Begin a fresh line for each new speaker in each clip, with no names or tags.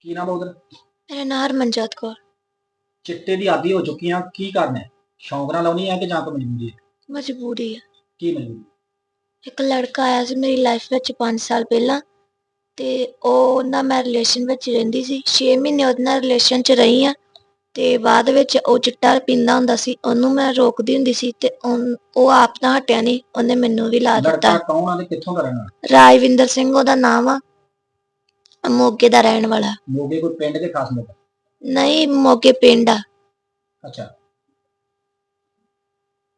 ਕੀ ਨਾਮ ਉਹਦਾ?
ਮੇਰਾ ਨਾਂ ਹਰਮਨਜੋਤ ਕੌਰ।
ਚਿੱਟੇ ਦੀ ਆਦੀ ਹੋ ਚੁੱਕੀ ਆ ਕੀ ਕਰਨਾ ਹੈ? ਸ਼ੌਂਕ ਨਾਲ ਲਾਉਣੀ ਹੈ ਕਿ ਜਾਂ ਕੋਈ ਮਜਬੂਰੀ ਹੈ?
ਮਜਬੂਰੀ ਆ।
ਕੀ ਮਜਬੂਰੀ?
ਇੱਕ ਲੜਕਾ ਆਇਆ ਸੀ ਮੇਰੀ ਲਾਈਫ ਵਿੱਚ 5 ਸਾਲ ਪਹਿਲਾਂ ਤੇ ਉਹ ਨਾਲ ਮੈਂ ਰਿਲੇਸ਼ਨ ਵਿੱਚ ਰਹਿੰਦੀ ਸੀ। 6 ਮਹੀਨੇ ਉਹਦੇ ਨਾਲ ਰਿਲੇਸ਼ਨ 'ਚ ਰਹੀ ਆ ਤੇ ਬਾਅਦ ਵਿੱਚ ਉਹ ਚਿੱਟਾ ਪੀਂਦਾ ਹੁੰਦਾ ਸੀ ਉਹਨੂੰ ਮੈਂ ਰੋਕਦੀ ਹੁੰਦੀ ਸੀ ਤੇ ਉਨ- ਉਹ ਆਪ ਤਾਂ ਹਟਿਆ ਨਹੀਂ ਉਹਨੇ ਮੈਨੂੰ ਵੀ ਲਾ ਦਿੱਤਾ।
ਲੜਕਾ ਕੌਣ ਆ ਤੇ ਕਿੱਥੋਂ ਦਾ ਰਹਿਣਾ
ਰਾਜਵਿੰਦਰ ਸਿੰਘ ਉਹਦਾ ਨਾਮ ਆ। ਮੋਗੇ ਦਾ ਰਹਿਣ ਵਾਲਾ।
ਮੋਗੇ ਕੋਈ ਪਿੰਡ ਦੇ ਖਾਸ ਲੋਕ?
ਨਹੀਂ ਮੋਗੇ ਪਿੰਡ ਆ।
ਅੱਛਾ।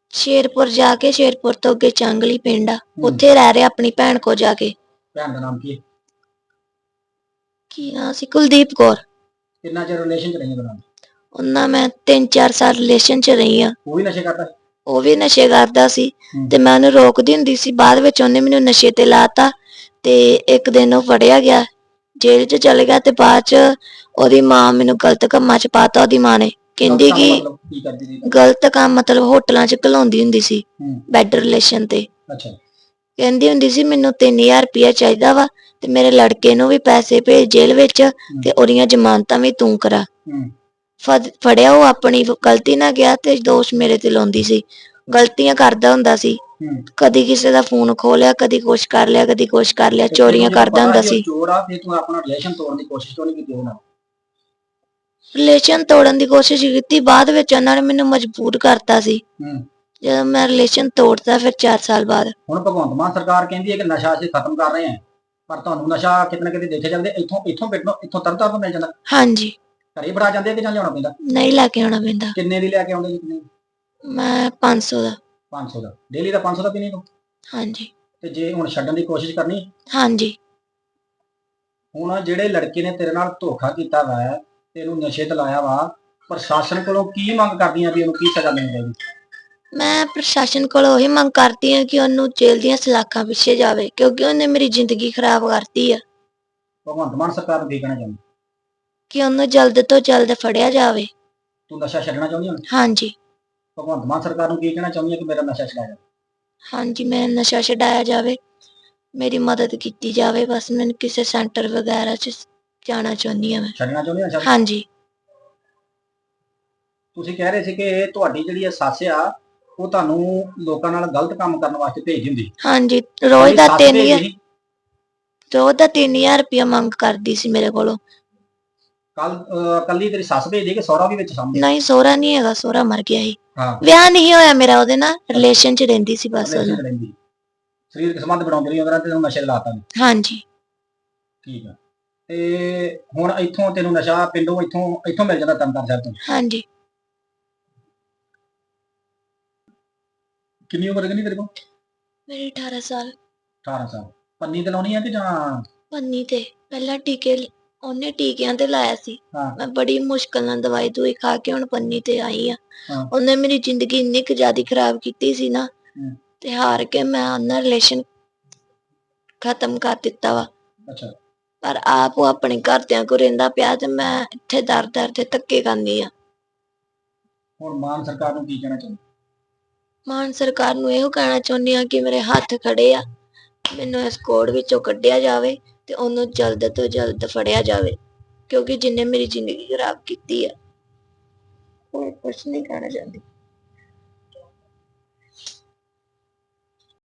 ਸ਼ੇਰਪੁਰ ਜਾ ਕੇ ਸ਼ੇਰਪੁਰ ਤੋਂ ਅੱਗੇ ਚੰਗਲੀ ਪਿੰਡ ਆ। ਉੱਥੇ ਰਹਿ ਰਿਹਾ ਆਪਣੀ ਭੈਣ ਕੋ ਜਾ ਕੇ।
ਭੈਣ ਦਾ ਨਾਮ ਕੀ ਹੈ?
ਕੀ ਨਾਂ ਸੀ? ਕੁਲਦੀਪ ਕੌਰ।
ਕਿੰਨਾ ਚਿਰ ਰਿਲੇਸ਼ਨ ਚ ਰਹੀਆਂ ਦੋਨਾਂ ਦੀ?
ਉਹਨਾਂ ਮੈਂ 3-4 ਸਾਲ ਰਿਲੇਸ਼ਨ 'ਚ ਰਹੀ ਆ
ਉਹ ਵੀ ਨਸ਼ੇ ਕਰਦਾ ਹੈ?
ਉਹ ਵੀ ਨਸ਼ੇ ਕਰਦਾ ਸੀ।
ਹੂੰ।
ਤੇ ਮੈਂ ਉਹਨੂੰ ਰੋਕਦੀ ਹੁੰਦੀ ਸੀ। ਬਾਅਦ ਵਿੱਚ ਉਹਨੇ ਮੈਨੂੰ ਨਸ਼ੇ ਤੇ ਲਾਤਾ ਤੇ ਇੱਕ ਦਿਨ ਉਹ ਫੜਿਆ ਗਿਆ। ਜੇਲ੍ਹ 'ਚ ਚਲੇ ਗਿਆ ਤੇ ਬਾਅਦ 'ਚ ਉਹਦੀ ਮਾਂ ਮੈਨੂੰ ਗਲਤ ਕੰਮਾਂ 'ਚ ਪਾਤਾ ਉਹਦੀ ਮਾਂ ਨੇ। ਕਹਿੰਦੀ ਕਿ
ਮਤਲਬ ਕੀ ਕਰਦੀ ਸੀ?
ਗਲਤ ਕੰਮ ਮਤਲਬ ਹੋਟਲਾਂ 'ਚ ਘਲਾਉਂਦੀ ਹੁੰਦੀ ਸੀ
ਹੂੰ।
ਬੈਡ ਰਿਲੇਸ਼ਨ ਤੇ।
ਅੱਛਾ।
ਕਹਿੰਦੀ ਹੁੰਦੀ ਸੀ ਮੈਨੂੰ 3000 ਰੁਪਇਆ ਚਾਹੀਦਾ ਵਾ ਤੇ ਮੇਰੇ ਲੜਕੇ ਨੂੰ ਵੀ ਪੈਸੇ ਭੇਜ ਜੇਲ੍ਹ ਵਿੱਚ ਤੇ ਉਹਦੀਆਂ ਜ਼ਮਾਨਤਾਂ ਵੀ ਤੂੰ ਕਰਾ।
ਹੂੰ।
ਫੜ- ਫੜਿਆ ਉਹ ਆਪਣੀ ਗਲਤੀ ਨਾਲ ਗਿਆ ਤੇ ਦੋਸ਼ ਮੇਰੇ ਤੇ ਲਾਉਂਦੀ ਸੀ। ਗਲਤੀਆਂ ਕਰਦਾ ਹੁੰਦਾ ਸੀ। ਕਦੀ ਕਿਸੇ ਦਾ ਫੋਨ ਖੋਲਿਆ ਕਦੀ ਕੁਛ ਕਰ ਲਿਆ ਕਦੀ ਕੁਛ ਕਰ ਲਿਆ ਚੋਰੀਆਂ ਕਰਦਾ ਹੁੰਦਾ ਸੀ।
ਚੋਰ ਆ ਤੇ ਤੂੰ ਆਪਣਾ ਰਿਲੇਸ਼ਨ ਤੋੜਨ ਦੀ ਕੋਸ਼ਿਸ਼ ਕਿਉਂ ਨਹੀਂ ਕੀਤੀ ਉਹਨਾਂ
ਰਿਲੇਸ਼ਨ ਤੋੜਨ ਦੀ ਕੋਸ਼ਿਸ਼ ਕੀਤੀ ਬਾਅਦ ਵਿੱਚ ਉਹਨਾਂ ਨੇ ਮੈਨੂੰ ਮਜਬੂਰ ਕਰਤਾ ਸੀ।
ਹੂੰ।
ਜਦੋਂ ਮੈਂ ਰਿਲੇਸ਼ਨ ਤੋੜਤਾ ਫਿਰ 4 ਸਾਲ ਬਾਅਦ।
ਹੁਣ ਭਗਵੰਤ ਮਾਨ ਸਰਕਾਰ ਕਹਿੰਦੀ ਹੈ ਕਿ ਨਸ਼ਾ ਅਸੀਂ ਖਤਮ ਕਰ ਰਹੇ ਹਾਂ ਪਰ ਤੁਹਾਨੂੰ ਨਸ਼ਾ ਕਿਤੇ ਨਾ ਕਿਤੇ ਦੇਖੇ ਜਾਂਦੇ ਇੱਥੋਂ ਇੱਥੋਂ ਪਿੰਡੋਂ ਇੱਥੋਂ ਤਰਤਾ ਤੋਂ ਮਿਲ ਜਾਂਦਾ।
ਹਾਂਜੀ।
ਘਰੇ ਬੜਾ ਜਾਂਦੇ ਕਿ ਜਾਂ ਲਿਆਉਣਾ ਪੈਂਦਾ?
ਨਹੀਂ ਲੈ ਕੇ ਆਉਣਾ ਪੈਂਦਾ।
ਕਿੰਨੇ ਦੀ ਲੈ ਕੇ ਆਉਂਦੇ ਜੀ ਕਿੰਨੇ
ਮੈਂ 500 ਦਾ।
500 ਦਾ। ਡੇਲੀ ਦਾ 500 ਦਾ ਪੀਣੀ ਤੂੰ?
ਹਾਂਜੀ।
ਤੇ ਜੇ ਹੁਣ ਛੱਡਣ ਦੀ ਕੋਸ਼ਿਸ਼ ਕਰਨੀ?
ਹਾਂਜੀ।
ਹੁਣ ਜਿਹੜੇ ਲੜਕੇ ਨੇ ਤੇਰੇ ਨਾਲ ਧੋਖਾ ਕੀਤਾ ਵਾ ਤੈਨੂੰ ਨਸ਼ੇ ਤੇ ਲਾਇਆ ਵਾ ਪ੍ਰਸ਼ਾਸਨ ਕੋਲੋਂ ਕੀ ਮੰਗ ਕਰਦੀਆਂ ਵੀ ਉਹਨੂੰ ਕੀ ਸਜ਼ਾ ਮਿਲਣੀ ਚਾਹੀਦੀ
ਮੈਂ ਪ੍ਰਸ਼ਾਸਨ ਕੋਲੋਂ ਉਹੀ ਮੰਗ ਕਰਦੀ ਹਾਂ ਕਿ ਉਹਨੂੰ ਜੇਲ੍ਹ ਦੀਆਂ ਸਲਾਖਾਂ ਪਿੱਛੇ ਜਾਵੇ ਕਿਉਂਕਿ ਉਹਨੇ ਮੇਰੀ ਜ਼ਿੰਦਗੀ ਖਰਾਬ ਕਰਤੀ ਆ।
ਭਗਵੰਤ ਮਾਨ ਸਰਕਾਰ ਨੂੰ ਕੀ ਕਹਿਣਾ ਚਾਹੁੰਦੀ?
ਕਿ ਉਹਨੂੰ ਜਲਦ ਤੋਂ ਜਲਦ ਫੜਿਆ ਜਾਵੇ।
ਤੂੰ ਨਸ਼ਾ ਛੱਡਣਾ ਚਾਹੁੰਦੀ ਹੁਣ
ਹਾਂਜੀ।
ਭਗਵੰਤ ਮਾਨ ਸਰਕਾਰ ਨੂੰ ਕੀ ਕਹਿਣਾ ਚਾਹੁੰਦੀ ਹੈ ਕਿ ਮੇਰਾ ਨਸ਼ਾ ਛਡਾ ਜਾ
ਹਾਂਜੀ ਮੈਂ ਨਸ਼ਾ ਛਡਾਇਆ ਜਾਵੇ ਮੇਰੀ ਮਦਦ ਕੀਤੀ ਜਾਵੇ ਬਸ ਮੈਨੂੰ ਕਿਸੇ ਸੈਂਟਰ ਵਗੈਰਾ 'ਚ ਜਾਣਾ ਚਾਹੁੰਦੀ ਹਾਂ ਮੈਂ।
ਛੱਡਣਾ ਚਾਹੁੰਦੀ ਹਾਂ ਨਸ਼ਾ?
ਹਾਂਜੀ।
ਤੁਸੀਂ ਕਹਿ ਰਹੇ ਸੀ ਕਿ ਤੁਹਾਡੀ ਜਿਹੜੀ ਇਹ ਸੱਸ ਆ ਉਹ ਤੁਹਾਨੂੰ ਲੋਕਾਂ ਨਾਲ ਗਲਤ ਕੰਮ ਕਰਨ ਵਾਸਤੇ ਭੇਜ ਦਿੰਦੀ।
ਹਾਂਜੀ ਰੋਜ਼ ਦਾ 3000 ਰੋਜ਼ ਦਾ 3000 ਰੁਪਇਆ ਮੰਗ ਕਰਦੀ ਸੀ ਮੇਰੇ ਕੋਲੋਂ।
ਕੱਲ ਕੱਲੀ ਤੇਰੀ ਸੱਸ ਭੇਜਦੀ ਕਿ ਸਹੁਰਾ ਵੀ ਵਿੱਚ ਸਾਹਮਣੇ।
ਨਹੀਂ ਸੋਹਰਾ ਨਹੀਂ ਹੈਗਾ ਸੋਹਰਾ ਮਰ ਗਿਆ ਸੀ।
ਹਾਂ।
ਵਿਆਹ ਨਹੀਂ ਹੋਇਆ ਮੇਰਾ ਉਹਦੇ ਨਾਲ ਰਿਲੇਸ਼ਨ 'ਚ ਰਹਿੰਦੀ ਸੀ ਬਸ ਉਹਨੂੰ।
ਰਹਿੰਦੀ। ਸਰੀਰਕ ਸੰਬੰਧ ਬਣਾਉਂਦੀ ਰਹੀ ਉਹਦੇ ਨਾਲ ਤੇ ਨਸ਼ੇ ਲਾਤਾ ਨੇ
ਹਾਂਜੀ।
ਠੀਕ ਆ। ਤੇ ਹੁਣ ਇੱਥੋਂ ਤੈਨੂੰ ਨਸ਼ਾ ਪਿੰਡੋਂ ਇੱਥੋਂ ਇੱਥੋਂ ਮਿਲ ਜਾਂਦਾ ਤੰਤਰ ਸਾਹਿਬ ਤੋਂ।
ਹਾਂਜੀ।
ਕਿੰਨੀ ਉਮਰ ਕਿੰਨੀ ਤੇਰੇ ਕੋਲ?
ਮੇਰੀ 18 ਸਾਲ।
18 ਸਾਲ। ਪੰਨੀ ਤੇ ਲਾਉਣੀ ਆ ਕਿ ਜਾਂ
ਪੰਨੀ ਤੇ। ਪਹਿਲਾਂ ਟੀਕੇ ਉਹਨੇ ਟੀਕਿਆਂ ਤੇ ਲਾਇਆ ਸੀ।
ਹਾਂ।
ਮੈਂ ਬੜੀ ਮੁਸ਼ਕਲ ਨਾਲ ਦਵਾਈ ਦੂਈ ਖਾ ਕੇ ਹੁਣ ਪੰਨੀ ਤੇ ਆਈ ਆ।
ਹਾਂ।
ਉਹਨੇ ਮੇਰੀ ਜ਼ਿੰਦਗੀ ਇੰਨੀ ਕੁ ਜ਼ਿਆਦਾ ਖਰਾਬ ਕੀਤੀ ਸੀ ਨਾ
ਹੂੰ।
ਤੇ ਹਾਰ ਕੇ ਮੈਂ ਉਹਨਾਂ ਰਿਲੇਸ਼ਨ ਖਤਮ ਕਰ ਦਿੱਤਾ ਵਾ।
ਅੱਛਾ।
ਪਰ ਆਪ ਉਹ ਆਪਣੇ ਘਰਦਿਆਂ ਕੋ ਰਹਿੰਦਾ ਪਿਆ ਤੇ ਮੈਂ ਇੱਥੇ ਦਰ ਦਰ ਤੇ ਧੱਕੇ ਖਾਂਦੀ ਆ।
ਹੁਣ ਮਾਨ ਸਰਕਾਰ ਨੂੰ ਕੀ ਕਹਿਣਾ ਚਾਹੁੰਦੀ?
ਮਾਨ ਸਰਕਾਰ ਨੂੰ ਇਹੋ ਕਹਿਣਾ ਚਾਹੁੰਦੀ ਆ ਕਿ ਮੇਰੇ ਹੱਥ ਖੜੇ ਆ। ਮੈਨੂੰ ਇਸ ਕੋੜ ਵਿੱਚੋਂ ਕੱਢਿਆ ਜਾਵੇ ਤੇ ਉਹਨੂੰ ਜਲਦ ਤੋਂ ਜਲਦ ਫੜਿਆ ਜਾਵੇ, ਕਿਉਂਕਿ ਜਿੰਨੇ ਮੇਰੀ ਜ਼ਿੰਦਗੀ ਖਰਾਬ ਕੀਤੀ ਆ, ਉਹ ਕੁਛ ਨਹੀਂ ਕਹਿਣਾ ਚਾਹੁੰਦੀ।